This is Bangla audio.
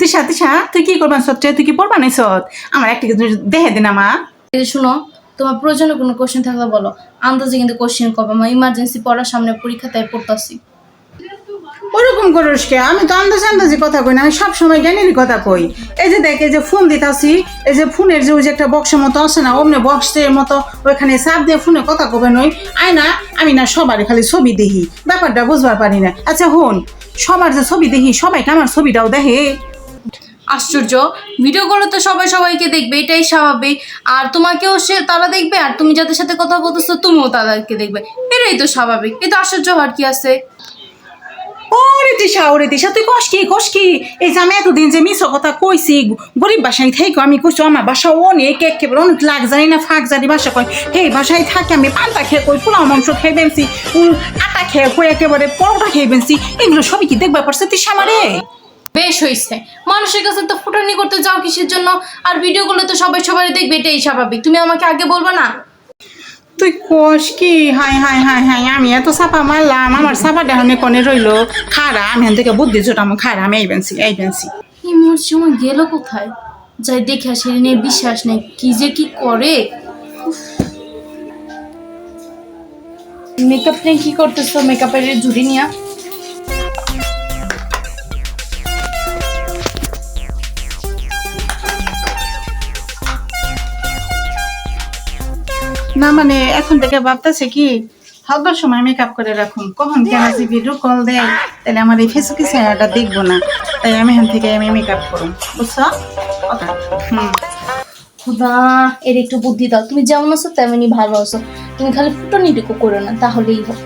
তিশা তিশা তুই কি করবেন সত্যি তুই কি পড়বা নাই সত আমার একটা কিছু দেখে দিন আমা এই শুনো তোমার প্রয়োজনে কোনো কোশ্চেন থাকলে বলো। আন্দাজে কিন্তু কোশ্চেন করব আমার ইমার্জেন্সি পড়ার সামনে পরীক্ষা তাই পড়তাছি। ওরকম করিস কে? আমি তো আন্দাজ আন্দাজি কথা কই না আমি সবসময় জ্ঞানেরই কথা কই। এই যে দেখ এই যে ফোন দিতাছি এই যে ফোনের যে ওই যে একটা বক্সের মতো আছে না অমনে বক্সের মতো ওইখানে চাপ দিয়ে ফোনে কথা কবে নই। আয় না আমি না সবারই খালি ছবি দেখি। ব্যাপারটা বুঝবার পারি না। আচ্ছা হন। সবার যে ছবি দেখি, সবাইকে আমার ছবিটাও দেখে। আশ্চর্য। ভিডিও ভিডিওগুলো তো সবাই সবাইকে দেখবে, এটাই স্বাভাবিক। আর তোমাকেও সে তারা দেখবে, আর তুমি যাদের সাথে কথা বলতেছো, তুমিও তাদেরকে দেখবে। এটাই তো স্বাভাবিক। এটা আশ্চর্য হওয়ার কি আছে? ওরে দিশা ওরে দিশা, তুই কস কি কস কি? এই যে আমি এতদিন যে মিশো কথা কইছি, গরিব বাসায় থেকে আমি কইছি আমার বাসা অনেক একেবারে অনেক লাগ জানি না, ফাঁক জানি বাসা কয়। হে বাসায় থাকে আমি, পান্তা খেয়ে কই, পোলাও, মাংস খেয়ে বেনছি আটা খেয়ে কই একেবারে পরোটা খেয়ে বেনছি, এগুলো সবই কি দেখবার পারছে তুই সামারে বেশ হয়েছে মানুষের কাছে তো ফুটানি করতে যাও কিসের জন্য? আর ভিডিওগুলো তো সবাই সবাই দেখবে, এটাই স্বাভাবিক। তুমি আমাকে আগে বলব না? তুই কস কি? হাই হাই হাই হাই আমি এত সাপা মারলাম আমার সাপা এখন কনে রইল। খারা আমি এখান থেকে বুদ্ধি জোটাম খারা আমি এই বেনছি এই বেনছি এই মোর সময় গেল কোথায়? যাই দেখে আসে নিয়ে বিশ্বাস নেই। কি যে কি করে? মেকআপ নিয়ে কি করতেছো? মেকআপের ঝুড়ি নিয়ে। না মানে এখন থেকে ভাবতেছে কি হবার সময় মেকআপ করে রাখুন। কখন কেন যে ভিডিও কল দেয়, তাহলে আমার এই ফেসবুকে চেহারাটা দেখব না। তাই আমি এখান থেকে আমি মেকআপ করুন। বুঝছ? হুম। খুদা, এর একটু বুদ্ধি দাও। তুমি যেমন আছো তেমনই ভালো আছো। তুমি খালি ফুটনিটুকু করো না, তাহলেই হোক।